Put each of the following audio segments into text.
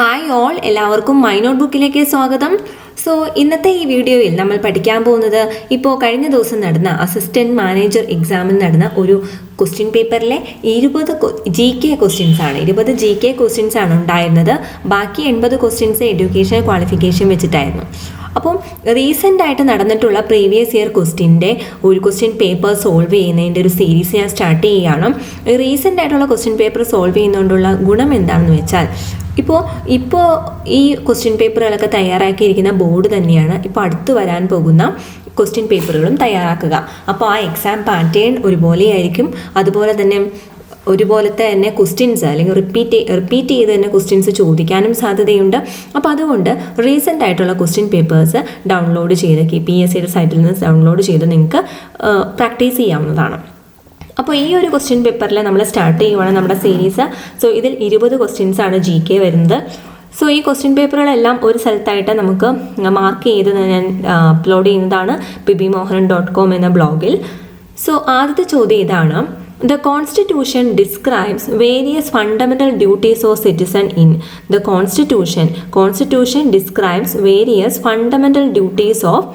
Hi all എല്ലാവർക്കും my not ബുക്കിലേക്ക് സ്വാഗതം. സോ ഇന്നത്തെ ഈ വീഡിയോയിൽ നമ്മൾ പഠിക്കാൻ പോകുന്നത് ഇപ്പോൾ കഴിഞ്ഞ ദിവസം നടന്ന അസിസ്റ്റന്റ് മാനേജർ എക്സാമിൽ നടന്ന ഒരു ക്വസ്റ്റ്യൻ പേപ്പറിലെ ഇരുപത് ജി കെ ക്വസ്റ്റ്യൻസ് ആണ്. ഇരുപത് ജി കെ ക്വസ്റ്റ്യൻസ് ആണ് ഉണ്ടായിരുന്നത്. ബാക്കി എൺപത് ക്വസ്റ്റ്യൻസ് എഡ്യൂക്കേഷൻ ക്വാളിഫിക്കേഷൻ വെച്ചിട്ടായിരുന്നു. അപ്പം റീസെന്റ് ആയിട്ട് നടന്നിട്ടുള്ള പ്രീവിയസ് ഇയർ ക്വസ്റ്റ്യന്റെ ഒരു ക്വസ്റ്റ്യൻ പേപ്പർ സോൾവ് ചെയ്യുന്നതിന്റെ ഒരു സീരീസ് ഞാൻ സ്റ്റാർട്ട് ചെയ്യുകയാണ് റീസെന്റ് ആയിട്ടുള്ള ക്വസ്റ്റ്യൻ പേപ്പർ സോൾവ് ചെയ്യുന്നതുകൊണ്ടുള്ള ഗുണം എന്താണെന്ന് വെച്ചാൽ ഇപ്പോൾ ഇപ്പോൾ ഈ ക്വസ്റ്റ്യൻ പേപ്പറുകളൊക്കെ തയ്യാറാക്കിയിരിക്കുന്ന ബോർഡ് തന്നെയാണ് ഇപ്പോൾ അടുത്ത് വരാൻ പോകുന്ന ക്വസ്റ്റ്യൻ പേപ്പറുകളും തയ്യാറാക്കുക. അപ്പോൾ ആ എക്സാം പാറ്റേൺ ഒരുപോലെയായിരിക്കും. അതുപോലെ തന്നെ ഒരുപോലത്തെ തന്നെ ക്വസ്റ്റ്യൻസ് അല്ലെങ്കിൽ റിപ്പീറ്റ് റിപ്പീറ്റ് ചെയ്ത് തന്നെ ക്വസ്റ്റ്യൻസ് ചോദിക്കാനും സാധ്യതയുണ്ട്. അപ്പോൾ അതുകൊണ്ട് റീസെന്റ് ആയിട്ടുള്ള ക്വസ്റ്റ്യൻ പേപ്പേഴ്സ് ഡൗൺലോഡ് ചെയ്ത് പി എസ് സൈറ്റിൽ നിന്ന് ഡൗൺലോഡ് ചെയ്ത് നിങ്ങൾക്ക് പ്രാക്ടീസ് ചെയ്യാവുന്നതാണ്. അപ്പോൾ ഈ ഒരു ക്വസ്റ്റ്യൻ പേപ്പറിൽ നമ്മൾ സ്റ്റാർട്ട് ചെയ്യുവാണ് നമ്മുടെ സീരീസ് സോ ഇതിൽ ഇരുപത് ക്വസ്റ്റ്യൻസ് ആണ് ജി കെ വരുന്നത്. സോ ഈ ക്വസ്റ്റ്യൻ പേപ്പറുകളെല്ലാം ഒരു സ്ഥലത്തായിട്ട് നമുക്ക് മാർക്ക് ചെയ്ത് ഞാൻ അപ്ലോഡ് ചെയ്യുന്നതാണ് ബിബി മോഹനൻ ഡോട്ട് കോം എന്ന ബ്ലോഗിൽ സോ ആദ്യത്തെ ചോദ്യം ഇതാണ്. The constitution describes various fundamental duties of citizen in the constitution constitution describes various fundamental duties of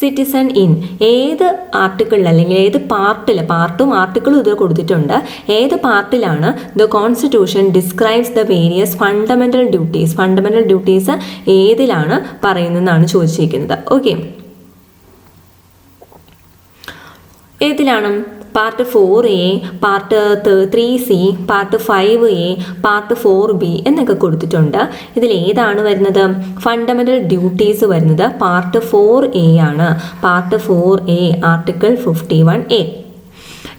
citizen in ഏത് ആർട്ടിക്കിളിൽ അല്ലെങ്കിൽ ഏത് പാർട്ടിൽ പാർട്ടും ആർട്ടിക്കിളും ഇത് കൊടുത്തിട്ടുണ്ട്. ഏത് പാർട്ടിലാണ് the constitution describes the various fundamental duties fundamental duties ഏതിലാണ് പറയുന്നതെന്നാണ് ചോദിച്ചിരിക്കുന്നത്. ഓക്കെ ഏതിലാണ്? Part four A part three C part five A part four B എന്നൊക്കെ കൊടുത്തിട്ടുണ്ട്. ഇതിൽ ഏതാണ് വരുന്നത്? ഫണ്ടമെന്റൽ ഡ്യൂട്ടീസ് വരുന്നത് പാർട്ട് ഫോർ എ ആണ്. Part four A article fifty one A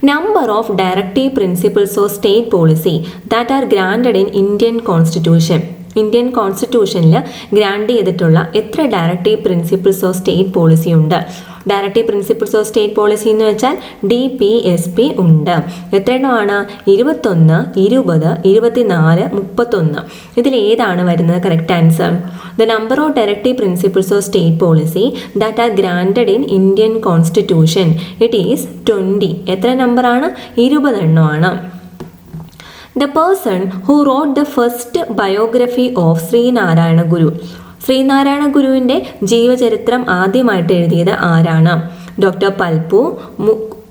number of directive principles of state policy that are granted in Indian constitution Indian കോൺസ്റ്റിറ്റ്യൂഷനിൽ grant ചെയ്തിട്ടുള്ള എത്ര directive principles of state policy ഉണ്ട്? Directive principles of state policy എന്ന് വെച്ചാൽ D P S P ഉണ്ട്. എത്രയെണ്ണമാണ്? ഇരുപത്തൊന്ന് ഇരുപത് ഇരുപത്തിനാല് മുപ്പത്തൊന്ന്. ഇതിൽ ഏതാണ് വരുന്നത്? Correct answer the number of directive principles of state policy that are granted in Indian constitution it is twenty എത്ര നമ്പറാണ് ഇരുപതെണ്ണമാണ്. The person who wrote the first biography of Sreenarayana Guru. Sreenarayana ഗുരുവിന്റെ ജീവചരിത്രം ആദ്യമായിട്ട് എഴുതിയത് ആരാണ്? ഡോക്ടർ പൽപു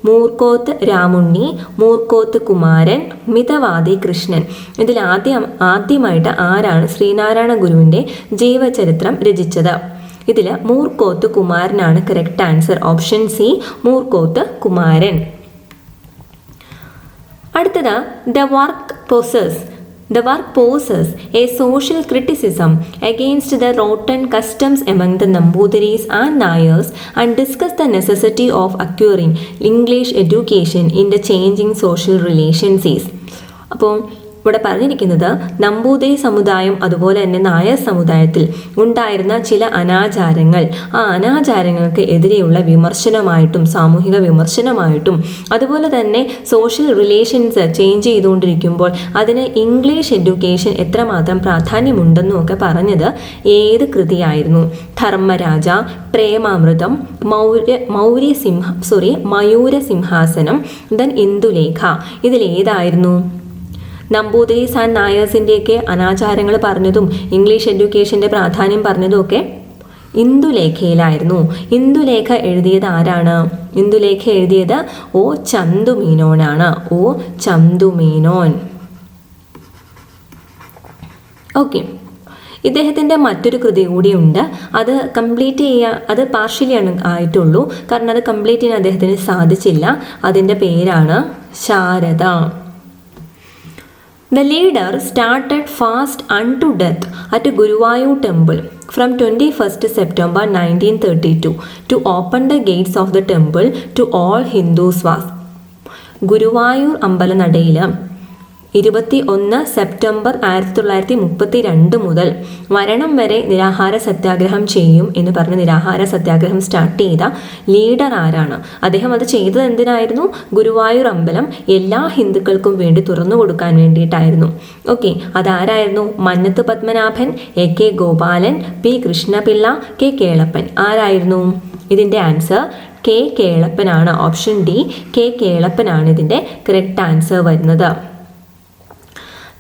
മൂർക്കോത്ത് രാമുണ്ണി മൂർക്കോത്ത് കുമാരൻ മിതവാദി കൃഷ്ണൻ. ഇതിൽ ആദ്യം ആദ്യമായിട്ട് ആരാണ് ശ്രീനാരായണ ഗുരുവിന്റെ ജീവചരിത്രം രചിച്ചത്? ഇതിൽ Moorkoth കുമാരനാണ് correct answer option C Moorkoth Kumaran. അടുത്തത് the work possess the work possess a social criticism against the rotten customs among the Namboothiris and Nairs and discuss the necessity of acquiring English education in the changing social relations അപ്പോൾ ഇവിടെ പറഞ്ഞിരിക്കുന്നത് നമ്പൂതിരി സമുദായം അതുപോലെ തന്നെ നായർ സമുദായത്തിൽ ഉണ്ടായിരുന്ന ചില അനാചാരങ്ങൾ. ആ അനാചാരങ്ങൾക്ക് എതിരെയുള്ള വിമർശനമായിട്ടും സാമൂഹിക വിമർശനമായിട്ടും അതുപോലെ തന്നെ സോഷ്യൽ റിലേഷൻസ് ചേഞ്ച് ചെയ്തുകൊണ്ടിരിക്കുമ്പോൾ അതിന് ഇംഗ്ലീഷ് എഡ്യൂക്കേഷൻ എത്രമാത്രം പ്രാധാന്യമുണ്ടെന്നും ഒക്കെ പറഞ്ഞത് ഏത് കൃതിയായിരുന്നു? Dharmaraja Premamritham Maurya Maurya Simha sorry Mayura Simhasanam then Indulekha. ഇതിലേതായിരുന്നു? നമ്പൂതിരീസ് ആൻഡ് നായേഴ്സിന്റെയൊക്കെ അനാചാരങ്ങൾ പറഞ്ഞതും ഇംഗ്ലീഷ് എഡ്യൂക്കേഷന്റെ പ്രാധാന്യം പറഞ്ഞതും ഒക്കെ ഇന്ദുലേഖയിലായിരുന്നു. ഇന്ദുലേഖ എഴുതിയത് ആരാണ്? ഇന്ദുലേഖ എഴുതിയത് ഓ Chandu ചന്തുമീനോനാണ്. O Chandu Menon okay. ഇദ്ദേഹത്തിന്റെ മറ്റൊരു കൃതി കൂടിയുണ്ട്. അത് കംപ്ലീറ്റ് ചെയ്യാൻ അത് പാർഷ്യലിയാണ് ആയിട്ടുള്ളൂ. കാരണം അത് കംപ്ലീറ്റ് ചെയ്യാൻ അദ്ദേഹത്തിന് സാധിച്ചില്ല. അതിന്റെ പേരാണ് Sharada. The leader started fast unto death at Guruvayur temple from 21st September 1932 to open the gates of the temple to all Hindus. Guruvayur അമ്പലനടയിൽ ഇരുപത്തി ഒന്ന് സെപ്റ്റംബർ ആയിരത്തി തൊള്ളായിരത്തി മുപ്പത്തി രണ്ട് മുതൽ മരണം വരെ നിരാഹാര സത്യാഗ്രഹം ചെയ്യും എന്ന് പറഞ്ഞ് നിരാഹാര സത്യാഗ്രഹം സ്റ്റാർട്ട് ചെയ്ത ലീഡർ ആരാണ്? അദ്ദേഹം അത് ചെയ്തത് എന്തിനായിരുന്നു? ഗുരുവായൂർ അമ്പലം എല്ലാ ഹിന്ദുക്കൾക്കും വേണ്ടി തുറന്നു കൊടുക്കാൻ വേണ്ടിയിട്ടായിരുന്നു. Okay അതാരായിരുന്നു? Mannath Padmanabhan A K Gopalan P Krishna Pillai K Kelappan. ആരായിരുന്നു? ഇതിന്റെ ആൻസർ കെ കേളപ്പനാണ്. ഓപ്ഷൻ ഡി കെ കേളപ്പനാണ് ഇതിന്റെ കറക്റ്റ് ആൻസർ വരുന്നത്.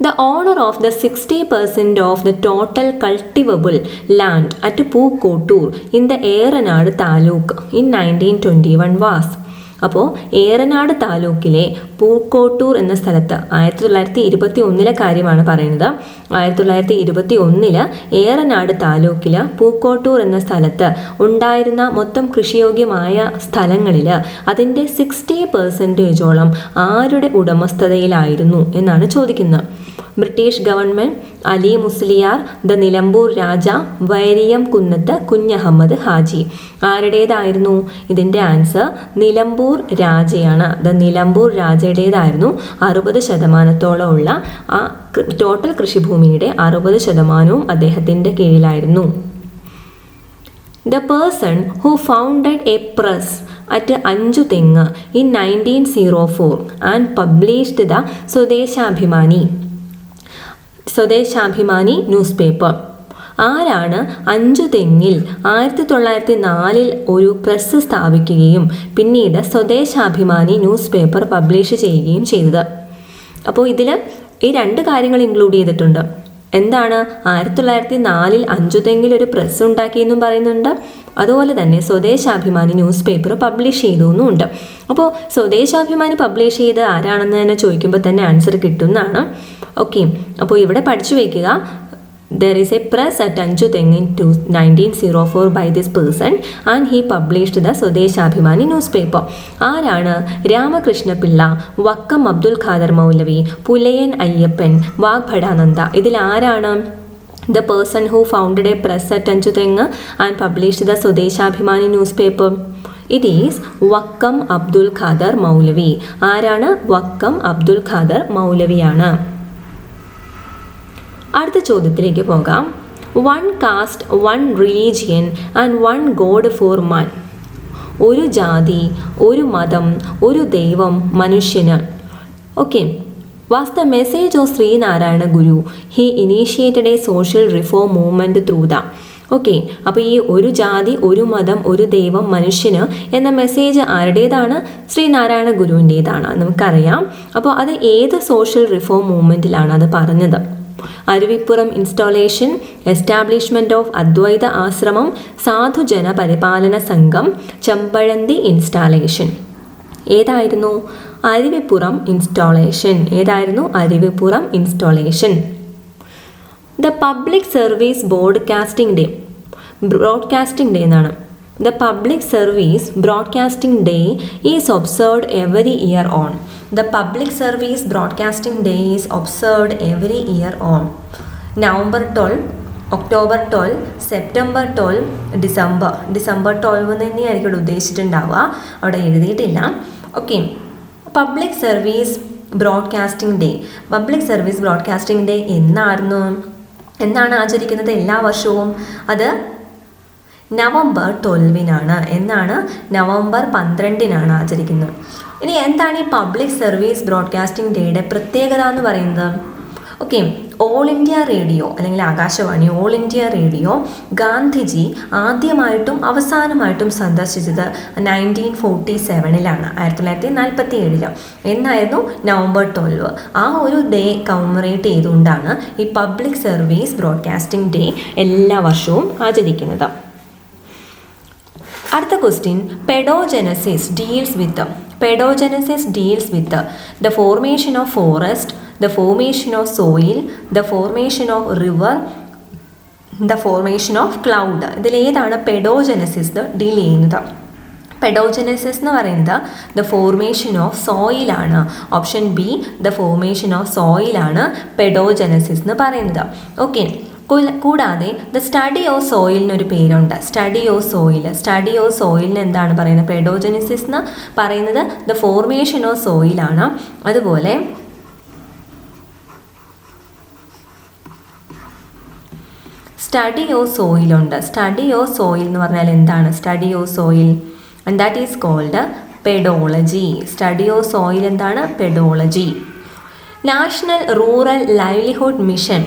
The owner of the sixty percent of the total cultivable land at Pookkottur in the Eranad taluk in nineteen twenty one was അപ്പോൾ ഏറനാട് താലൂക്കിലെ പൂക്കോട്ടൂർ എന്ന സ്ഥലത്ത് ആയിരത്തി തൊള്ളായിരത്തി ഇരുപത്തി ഒന്നിലെ കാര്യമാണ് പറയുന്നത്. ആയിരത്തി തൊള്ളായിരത്തി ഇരുപത്തി ഒന്നിൽ ഏറനാട് താലൂക്കിൽ പൂക്കോട്ടൂർ എന്ന സ്ഥലത്ത് ഉണ്ടായിരുന്ന മൊത്തം കൃഷിയോഗ്യമായ സ്ഥലങ്ങളിൽ അതിന്റെ സിക്സ്റ്റി പെർസെന്റേജോളം ആരുടെ ഉടമസ്ഥതയിലായിരുന്നു എന്നാണ് ചോദിക്കുന്നത്. British government Ali Musliyar the Nilambur Raja Variyam Kunnath Kunjahammad Haji. ആരുടേതായിരുന്നു? ഇതിന്റെ ആൻസർ നിലമ്പൂർ രാജയാണ്. ദ നിലമ്പൂർ രാജയുടേതായിരുന്നു. അറുപത് ശതമാനത്തോളം ഉള്ള ആ ടോട്ടൽ കൃഷിഭൂമിയുടെ അറുപത് ശതമാനവും അദ്ദേഹത്തിന്റെ കീഴിലായിരുന്നു. The person who founded a press at Anchuthengu in nineteen zero four and published the Swadeshabhimani Swadeshabhimani newspaper ആരാണ് അഞ്ചു തെങ്ങിൽ ആയിരത്തി തൊള്ളായിരത്തി നാലിൽ ഒരു പ്രസ് സ്ഥാപിക്കുകയും പിന്നീട് സ്വദേശാഭിമാനി ന്യൂസ് പേപ്പർ പബ്ലിഷ് ചെയ്യുകയും ചെയ്തത്? അപ്പോൾ ഇതിൽ ഈ രണ്ട് കാര്യങ്ങൾ ഇൻക്ലൂഡ് ചെയ്തിട്ടുണ്ട്. എന്താണ്? ആയിരത്തി തൊള്ളായിരത്തി നാലിൽ അഞ്ചു തെങ്ങിൽ ഒരു പ്രസ് ഉണ്ടാക്കിയെന്നും പറയുന്നുണ്ട്. അതുപോലെ തന്നെ സ്വദേശാഭിമാനി ന്യൂസ് പേപ്പർ പബ്ലിഷ് ചെയ്തു എന്നുമുണ്ട് അപ്പോൾ സ്വദേശാഭിമാനി പബ്ലിഷ് ചെയ്ത് ആരാണെന്ന് തന്നെ ചോദിക്കുമ്പോൾ തന്നെ ആൻസർ കിട്ടുന്നതാണ്. ഓക്കെ അപ്പോൾ ഇവിടെ പഠിച്ചു വയ്ക്കുക there is a press at nineteen zero four by this person and he published the Swadeshabhimani newspaper ആരാണ് രാമകൃഷ്ണപിള്ള വക്കം അബ്ദുൽ ഖാദർ മൗലവി പുലയൻ അയ്യപ്പൻ വാഗ്ഭടാനന്ദ? ഇതിൽ ആരാണ്? The person who founded a press at Anchuthengu and published the Swadeshabhimani newspaper it is Vakkom Abdul Khader Moulavi. ആരാണ്? വക്കം അബ്ദുൽ ഖാദർ മൗലവിയാണ്. അടുത്ത ചോദ്യത്തിലേക്ക് പോകാം. One caste one religion and one god for man ഒരു ജാതി ഒരു മതം ഒരു ദൈവം മനുഷ്യന്. Okay was the message of Sree Narayana Guru he initiated a social reform movement through the okay അപ്പോൾ ഈ ഒരു ജാതി ഒരു മതം ഒരു ദൈവം മനുഷ്യന് എന്ന മെസ്സേജ് ആരുടേതാണ്? ശ്രീനാരായണ ഗുരുവിന്റേതാണ് നമുക്കറിയാം. അപ്പോൾ അത് ഏത് സോഷ്യൽ റിഫോം മൂവ്മെന്റിലാണ് അത് പറഞ്ഞത്? Aruvippuram installation establishment of Advaita Ashramam Sadhujana Paripalana സംഘം ചെമ്പഴന്തി ഇൻസ്റ്റാളേഷൻ ഏതായിരുന്നു? അരുവിപ്പുറം ഇൻസ്റ്റാളേഷൻ ഏതായിരുന്നു? Aruvippuram installation the public service broadcasting day broadcasting day എന്നാണ്. The public service broadcasting day is observed every year on the public service broadcasting day is observed every year on November twelve October twelve September twelve December December twelve തന്നെയായിരിക്കും ഇവിടെ ഉദ്ദേശിച്ചിട്ടുണ്ടാവുക. അവിടെ എഴുതിയിട്ടില്ല. Okay public service broadcasting day public service broadcasting day എന്നായിരുന്നു? എന്നാണ് ആചരിക്കുന്നത് എല്ലാ വർഷവും? അത് നവംബർ ട്വൽവിനാണ് എന്നാണ് നവംബർ പന്ത്രണ്ടിനാണ് ആചരിക്കുന്നത്. ഇനി എന്താണ് ഈ പബ്ലിക് സർവീസ് ബ്രോഡ്കാസ്റ്റിംഗ് ഡേയുടെ പ്രത്യേകത എന്ന് പറയുന്നത്? ഓക്കെ ഓൾ ഇന്ത്യ റേഡിയോ അല്ലെങ്കിൽ Akashvani all India radio Gandhiji ആദ്യമായിട്ടും അവസാനമായിട്ടും സന്ദർശിച്ചത് നയന്റീൻ ഫോർട്ടി സെവനിലാണ് ആയിരത്തി തൊള്ളായിരത്തി നാൽപ്പത്തി ഏഴിൽ എന്നായിരുന്നു നവംബർ ട്വൽവ് ആ ഒരു ഡേ കൗമറേറ്റ് ചെയ്തുകൊണ്ടാണ് ഈ പബ്ലിക് സർവീസ് ബ്രോഡ്കാസ്റ്റിംഗ് ഡേ എല്ലാ വർഷവും ആചരിക്കുന്നത്. അടുത്ത question pedogenesis deals with pedogenesis deals with the formation of forest the formation of soil the formation of river the formation of cloud ഇതിലേതാണ് പെഡോജനസിസ് ഡീൽ ചെയ്യുന്നത്? പെഡോജനസിസ് എന്ന് പറയുന്നത് the formation of സോയിലാണ് option B the formation of സോയിലാണ് pedogenesis എന്ന് പറയുന്നത്. Okay കൂടാതെ the study of സോയിലിന് ഒരു പേരുണ്ട്. Study of soil study of സോയിലിന് എന്താണ് പറയുന്നത്? പെഡോജനിസിസ് എന്ന് പറയുന്നത് ദ ഫോർമേഷൻ ഓഫ് സോയിലാണ് അതുപോലെ സ്റ്റഡി ഓഫ് സോയിലുണ്ട് സ്റ്റഡി ഓഫ് സോയിൽ എന്ന് പറഞ്ഞാൽ എന്താണ്? Study of soil and that is called pedology study of soil എന്താണ്? Pedology national rural livelihood mission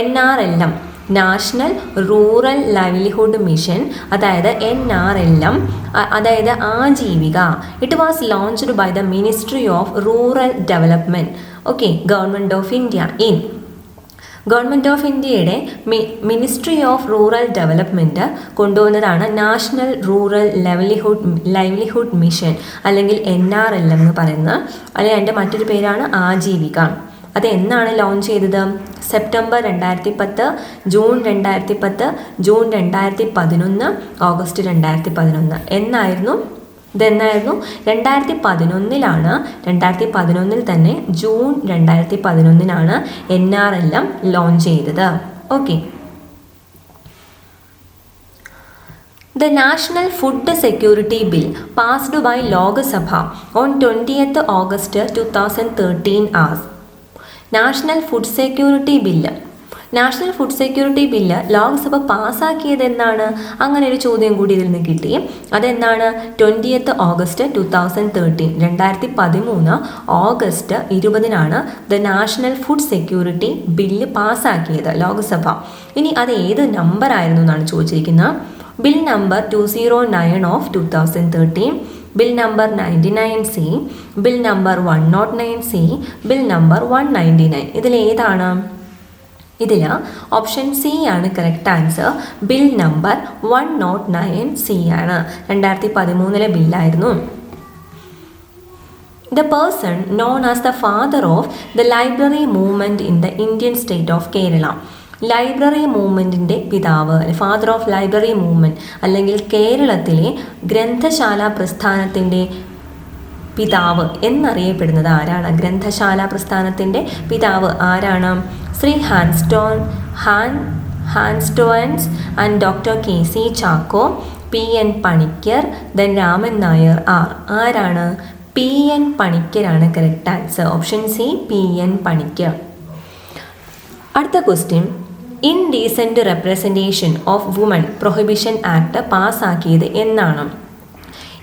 N R L M national rural livelihood mission അതായത് N R L M അതായത് Aajeevika. It was launched by the ministry of rural development okay government of India in government of ഇന്ത്യയുടെ മി ministry of rural development കൊണ്ടുവന്നതാണ് national rural livelihood livelihood mission അല്ലെങ്കിൽ N R L എന്ന് പറയുന്നത്. അല്ലെങ്കിൽ അതിന്റെ മറ്റൊരു പേരാണ് ആജീവിക. അത് എന്നാണ് ലോഞ്ച് ചെയ്തത്? സെപ്റ്റംബർ രണ്ടായിരത്തി പത്ത് ജൂൺ രണ്ടായിരത്തി പത്ത് ജൂൺ രണ്ടായിരത്തി പതിനൊന്ന് ഓഗസ്റ്റ് രണ്ടായിരത്തി പതിനൊന്ന് എന്നായിരുന്നു? ഇതെന്നായിരുന്നു? രണ്ടായിരത്തി പതിനൊന്നിലാണ് രണ്ടായിരത്തി പതിനൊന്നിൽ തന്നെ ജൂൺ രണ്ടായിരത്തി പതിനൊന്നിനാണ് N R L M launch ചെയ്തത്. Okay The National Food Security Bill passed by Lok Sabha on 20th August 2013 as national food security bill. National food security bill Lok Sabha പാസ്സാക്കിയത് എന്നാണ് അങ്ങനെ ഒരു ചോദ്യം കൂടി ഇതിൽ നിന്ന് കിട്ടി. അതെന്നാണ് twentieth August two thousand thirteen രണ്ടായിരത്തി പതിമൂന്ന് August ഇരുപതിനാണ് the national food security bill പാസ്സാക്കിയത് Lok Sabha. ഇനി അത് ഏത് നമ്പർ ആയിരുന്നു എന്നാണ് ചോദിച്ചിരിക്കുന്നത്? Bill number two zero nine of two thousand thirteen bill number ninety nine C bill number one not nine C bill number one ninety nine ഇതിലേതാണ് ഇതിൽ option C ആണ് correct answer bill number one not nine C ആണ്. രണ്ടായിരത്തി പതിമൂന്നിലെ ബില്ലായിരുന്നു the person known as the father of the library movement in the Indian state of Kerala library മൂവ്മെന്റിന്റെ പിതാവ് father of library movement അല്ലെങ്കിൽ കേരളത്തിലെ ഗ്രന്ഥശാല പ്രസ്ഥാനത്തിന്റെ പിതാവ് എന്നറിയപ്പെടുന്നത് ആരാണ്? ഗ്രന്ഥശാല പ്രസ്ഥാനത്തിന്റെ പിതാവ് ആരാണ്? ശ്രീ ഹാൻസ്റ്റോൺ ഹാൻ ഹാൻസ്റ്റോൻസ് and doctor K C Chacko P N Panicker then Raman Nair R. ആരാണ്? P N പണിക്കരാണ് correct answer option C P N Panicker. അടുത്ത question indecent representation of woman prohibition act പാസ്സാക്കിയത് എന്നാണ്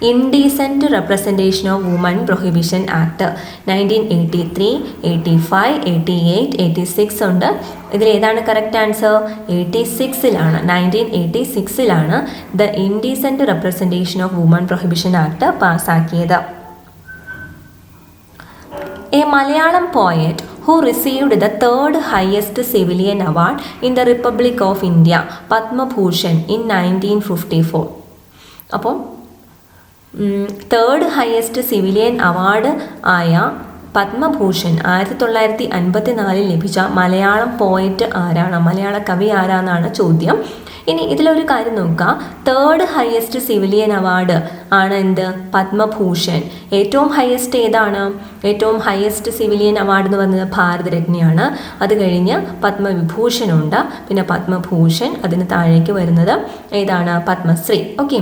indecent representation of woman prohibition act nineteen eighty three eighty five eighty eight eighty six ഉണ്ട്. ഇതിൽ ഏതാണ് correct answer eighty സിക്സിലാണ് nineteen eighty സിക്സിലാണ് the indecent representation of woman prohibition act പാസ്സാക്കിയത് a Malayalam poet who received the third highest civilian award in the republic of India Padma Bhushan in nineteen fifty four അപ്പോൾ third highest civilian award ആയ പത്മഭൂഷൺ ആയിരത്തി തൊള്ളായിരത്തി അൻപത്തിനാലിൽ ലഭിച്ച Malayalam poet ആരാണ്? മലയാള കവി ആരാന്നാണ് ചോദ്യം. ഇനി ഇതിലൊരു കാര്യം നോക്കുക തേർഡ് ഹയസ്റ്റ് സിവിലിയൻ അവാർഡ് ആണ് എന്ത്? പത്മഭൂഷൺ. ഏറ്റവും ഹയസ്റ്റ് ഏതാണ്? ഏറ്റവും ഹയസ്റ്റ് സിവിലിയൻ അവാർഡ് എന്ന് പറയുന്നത് ഭാരതരത്നയാണ്. അത് കഴിഞ്ഞ് പത്മവിഭൂഷണുണ്ട്. പിന്നെ പത്മഭൂഷൺ അതിന് താഴേക്ക് വരുന്നത് ഏതാണ്? പത്മശ്രീ. ഓക്കെ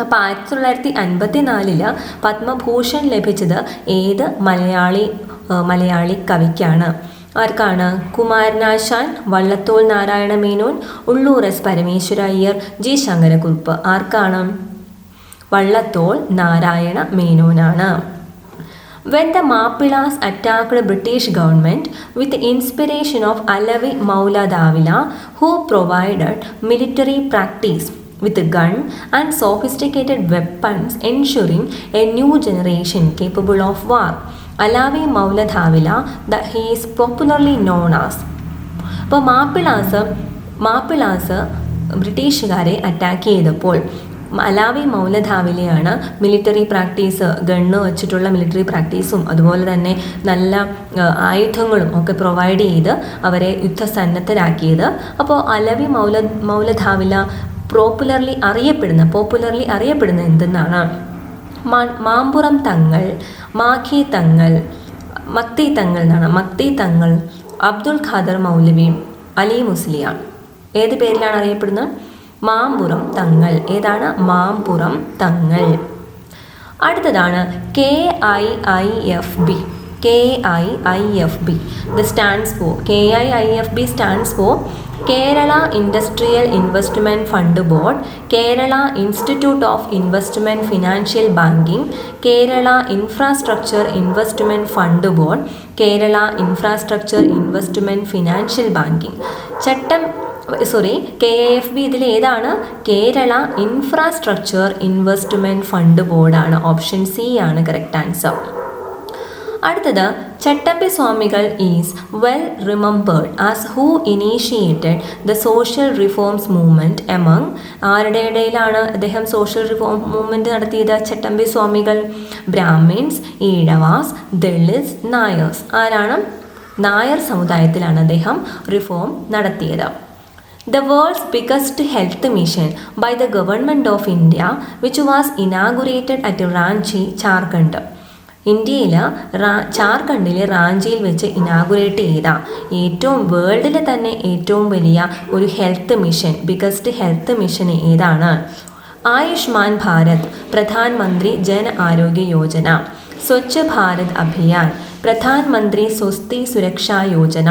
അപ്പോൾ ആയിരത്തി തൊള്ളായിരത്തി അൻപത്തി നാലിൽ പത്മഭൂഷൺ ലഭിച്ചത് ഏത് മലയാളി മലയാളി കവിക്കാണ്. ആർക്കാണ്? Kumaranasan Vallathol Narayana Menon Ulloor S Parameswara Iyer G Sankara Kurup. ആർക്കാണ്? Vallathol Narayana മേനോനാണ്. When the Mappilas attacked British government with inspiration of Alavi Maula Dawila who provided military practice with gun and sophisticated weapons ensuring a new generation capable of war of Maula Dawila the he's popularly known as. അപ്പോൾ മാപ്പിളാസ് മാപ്പിളാസ് ബ്രിട്ടീഷുകാരെ attack ചെയ്തപ്പോൾ അലാവി മൗലധാവിലെയാണ് military practice gun വെച്ചിട്ടുള്ള military പ്രാക്ടീസും അതുപോലെ തന്നെ നല്ല ആയുധങ്ങളും ഒക്കെ പ്രൊവൈഡ് ചെയ്ത് അവരെ യുദ്ധസന്നദ്ധരാക്കിയത്. അപ്പോൾ അലവി മൗല മൗലധാവില പ്രോപ്പുലർലി അറിയപ്പെടുന്ന പോപ്പുലർലി അറിയപ്പെടുന്ന എന്തെന്നാണ്? മാമ്പുറം തങ്ങൾ മാഖി തങ്ങൾ മക്തി തങ്ങൾ എന്നാണ്. മക്തി തങ്ങൾ അബ്ദുൽ ഖാദർ മൗലവി അലി മുസ്ലിയാണ് ഏത് പേരിലാണ് അറിയപ്പെടുന്നത്? മാമ്പുറം തങ്ങൾ. ഏതാണ്? മാമ്പുറം തങ്ങൾ. അടുത്തതാണ് K I I F B. K I I F B. The stands for K I I F B stands for Kerala industrial investment fund board Kerala institute of investment financial banking Kerala infrastructure investment fund board Kerala infrastructure investment financial banking. ചട്ടം sorry K F B ഇതിൽ ഏതാണ്? Kerala infrastructure investment fund ബോർഡാണ്. Option C ആണ് correct answer അടുത്തത് Chattampi Swamikal is well remembered as who initiated the social reforms movement among ആരുടെ ഇടയിലാണ് അദ്ദേഹം social reform movement നടത്തിയത്? ചട്ടമ്പി സ്വാമികൾ ബ്രാഹ്മിൻസ് ഈഴവാസ് ദളിത്സ് നായേഴ്സ്. ആരാണ്? നായർ സമുദായത്തിലാണ് അദ്ദേഹം റിഫോം നടത്തിയത്. The world's biggest health mission by the government of India which was inaugurated at Ranchi Jharkhand. ഇന്ത്യയിൽ റാ ജാർഖണ്ഡിലെ റാഞ്ചിയിൽ വെച്ച് ഇനാഗുറേറ്റ് ചെയ്ത ഏറ്റവും വേൾഡിലെ തന്നെ ഏറ്റവും വലിയ ഒരു health mission biggest health mission ഏതാണ്? ആയുഷ്മാൻ ഭാരത് പ്രധാൻ മന്ത്രി ജൻ ആരോഗ്യ യോജന സ്വച്ഛ ഭാരത് അഭിയാൻ പ്രധാൻ മന്ത്രി സ്വസ്തി സുരക്ഷാ യോജന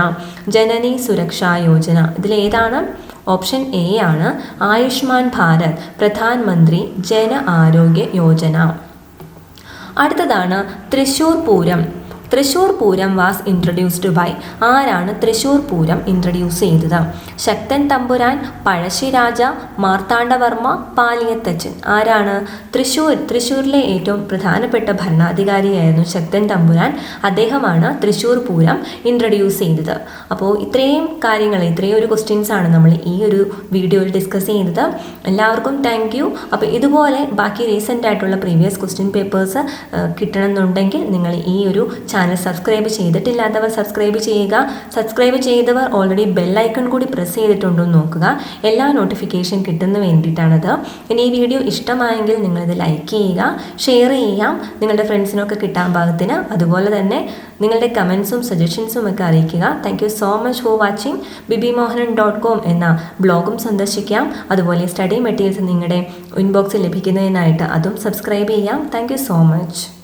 ജനനി സുരക്ഷാ യോജന. ഇതിലേതാണ് ഓപ്ഷൻ എ ആണ് ആയുഷ്മാൻ ഭാരത് പ്രധാൻ മന്ത്രി ജന ആരോഗ്യ യോജന. അടുത്തതാണ് Thrissur Pooram. Thrissur Pooram was introduced by ആരാണ് തൃശൂർ പൂരം ഇൻട്രൊഡ്യൂസ് ചെയ്തത്? ശക്തൻ തമ്പുരാൻ പഴശ്ശിരാജ മാർത്താണ്ഡവർമ്മ പാലിയത്തച്ചൻ ആരാണ്? തൃശൂർ തൃശൂരിലെ ഏറ്റവും പ്രധാനപ്പെട്ട ഭരണാധികാരിയായിരുന്നു ശക്തൻ തമ്പുരാൻ. അദ്ദേഹമാണ് തൃശൂർ പൂരം ഇൻട്രൊഡ്യൂസ് ചെയ്തത്. അപ്പോൾ ഇത്രയും കാര്യങ്ങൾ ഇത്രയും ഒരു ക്വസ്റ്റ്യൻസ് ആണ് നമ്മൾ ഈ ഒരു വീഡിയോയിൽ ഡിസ്കസ് ചെയ്തത്. എല്ലാവർക്കും താങ്ക് യു അപ്പോൾ ഇതുപോലെ ബാക്കി റീസെന്റ് ആയിട്ടുള്ള പ്രീവിയസ് ക്വസ്റ്റ്യൻ പേപ്പേഴ്സ് കിട്ടണമെന്നുണ്ടെങ്കിൽ നിങ്ങൾ ഈ ഒരു ചാനൽ സബ്സ്ക്രൈബ് ചെയ്തിട്ടില്ലാത്തവർ സബ്സ്ക്രൈബ് ചെയ്യുക. സബ്സ്ക്രൈബ് ചെയ്തവർ ഓൾറെഡി ബെല്ലൈക്കൺ കൂടി പ്രസ് ചെയ്തിട്ടുണ്ടോ എന്ന് നോക്കുക. എല്ലാ നോട്ടിഫിക്കേഷൻ കിട്ടുന്ന വേണ്ടിയിട്ടാണത്. ഇനി ഈ വീഡിയോ ഇഷ്ടമായെങ്കിൽ നിങ്ങളിത് ലൈക്ക് ചെയ്യുക ഷെയർ ചെയ്യാം നിങ്ങളുടെ ഫ്രണ്ട്സിനൊക്കെ കിട്ടാൻ പാകത്തിന് അതുപോലെ തന്നെ നിങ്ങളുടെ കമൻസും സജഷൻസും ഒക്കെ അറിയിക്കുക. Thank so much for watching Bibi Mohanan dot com എന്ന ബ്ലോഗും സന്ദർശിക്കാം. അതുപോലെ സ്റ്റഡി മെറ്റീരിയൽസ് നിങ്ങളുടെ ഇൻബോക്സിൽ ലഭിക്കുന്നതിനായിട്ട് അതും സബ്സ്ക്രൈബ് ചെയ്യാം. Thank so much